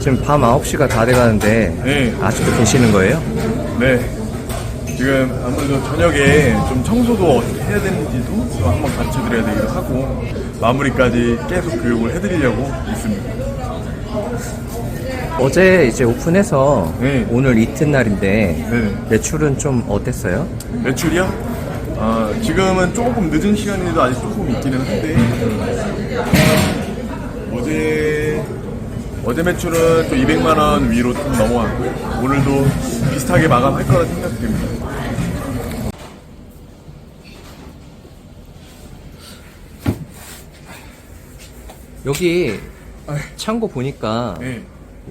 지금 밤 9시가 다 돼가는데 네. 아직도 계시는 거예요? 네. 지금 아무래도 저녁에 좀 청소도 어떻게 해야 되는지도 또 한번 가르쳐 드려야 되기도 하고 마무리까지 계속 교육을 해드리려고 있습니다. 어제 이제 오픈해서 네. 오늘 이튿날인데 네. 매출은 좀 어땠어요? 매출이요? 아, 지금은 조금 늦은 시간인데도 아직 조금 있기는 한데 어제 어제 매출은 또 200만 원 위로 좀 넘어갔고요. 오늘도 비슷하게 마감할 거라 생각됩니다. 여기 아이. 창고 보니까 네,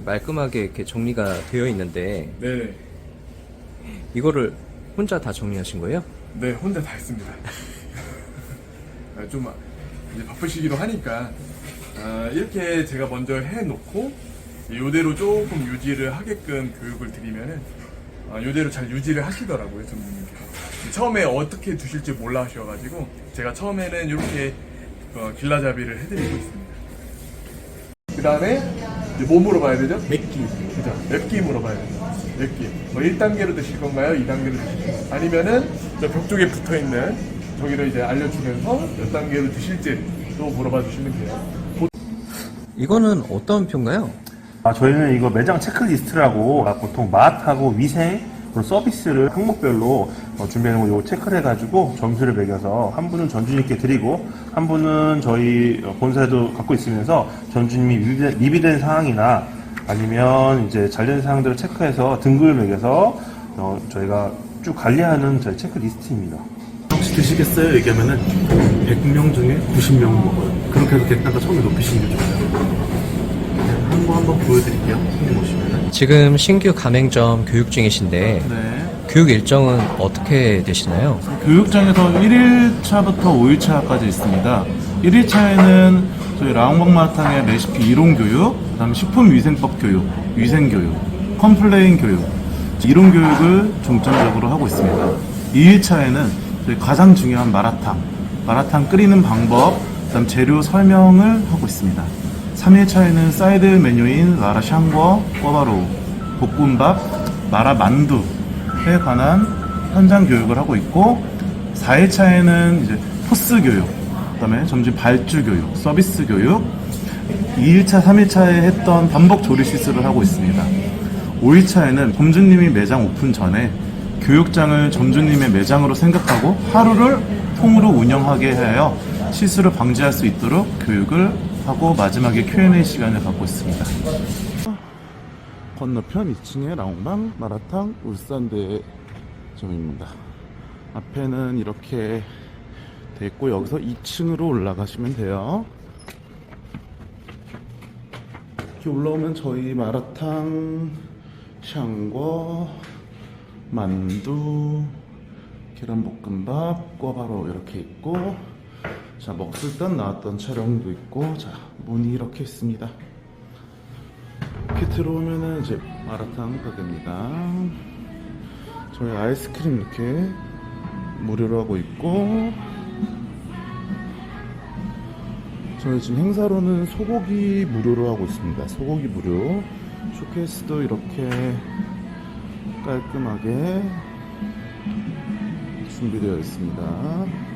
말끔하게 이렇게 정리가 되어 있는데 네, 이거를 혼자 다 정리하신 거예요? 네, 혼자 다 했습니다. 아, 좀 이제 바쁘시기도 하니까 아, 이렇게 제가 먼저 해놓고 이대로 조금 유지를 하게끔 교육을 드리면은 아, 이대로 잘 유지를 하시더라고요, 전무님께서. 처음에 어떻게 두실지 몰라 하셔가지고 제가 처음에는 이렇게 어, 길라잡이를 해드리고 있습니다. 그 다음에 뭐 물어봐야 되죠? 맵기. 그죠? 맵기 물어봐야 돼요. 맵기. 뭐 1단계로 드실 건가요? 2단계로 드실 건가요? 아니면은 저벽 쪽에 붙어 있는 저기를 이제 알려주면서 몇 단계로 드실지 또 물어봐 주시면 돼요. 이거는 어떤 표인가요? 아, 저희는 이거 매장 체크리스트라고 아, 보통 맛하고 위생 그리고 서비스를 항목별로 어, 준비해놓은 거 체크를 해가지고 점수를 매겨서 한 분은 전주님께 드리고 한 분은 저희 어, 본사에도 갖고 있으면서 전주님이 미비된 사항이나 아니면 이제 잘된 사항들을 체크해서 등급을 매겨서 어, 저희가 쭉 관리하는 저희 체크리스트입니다. 드시겠어요? 얘기하면은 100명 중에 90명 먹어요. 그렇게 해서 객단가 처음에 높이시는 게 좋아요. 한번 한번 보여드릴게요. 손님 오시면은. 지금 신규 가맹점 교육 중이신데 네. 교육 일정은 어떻게 되시나요? 교육장에서 1일차부터 5일차까지 있습니다. 1일차에는 저희 라옹박 마라탕의 레시피 이론 교육, 그다음에 식품 위생법 교육, 위생 교육, 컴플레인 교육, 이론 교육을 중점적으로 하고 있습니다. 2일차에는 저희 가장 중요한 마라탕, 마라탕 끓이는 방법, 그다음 재료 설명을 하고 있습니다. 3일차에는 사이드 메뉴인 마라 샹궈, 꿔바로우, 볶음밥, 마라 만두에 관한 현장 교육을 하고 있고 4일차에는 이제 코스 교육, 그다음에 점심 발주 교육, 서비스 교육, 2일차, 3일차에 했던 반복 조리 실습을 하고 있습니다. 5일차에는 점주님이 매장 오픈 전에 교육장을 점주님의 매장으로 생각하고 하루를 통으로 운영하게 하여 실수를 방지할 수 있도록 교육을 하고 마지막에 Q&A 시간을 갖고 있습니다. 건너편 2층에 라옹방 마라탕 울산대점입니다. 앞에는 이렇게 돼 있고 여기서 2층으로 올라가시면 돼요. 이렇게 올라오면 저희 마라탕, 샹궈, 만두, 계란볶음밥, 꿔바로 이렇게 있고 자 먹을 땐 나왔던 촬영도 있고 자 문이 이렇게 있습니다. 이렇게 들어오면은 이제 마라탕 가게입니다. 저희 아이스크림 이렇게 무료로 하고 있고 저희 지금 행사로는 소고기 무료로 하고 있습니다. 소고기 무료 쇼케이스도 이렇게 깔끔하게 준비되어 있습니다.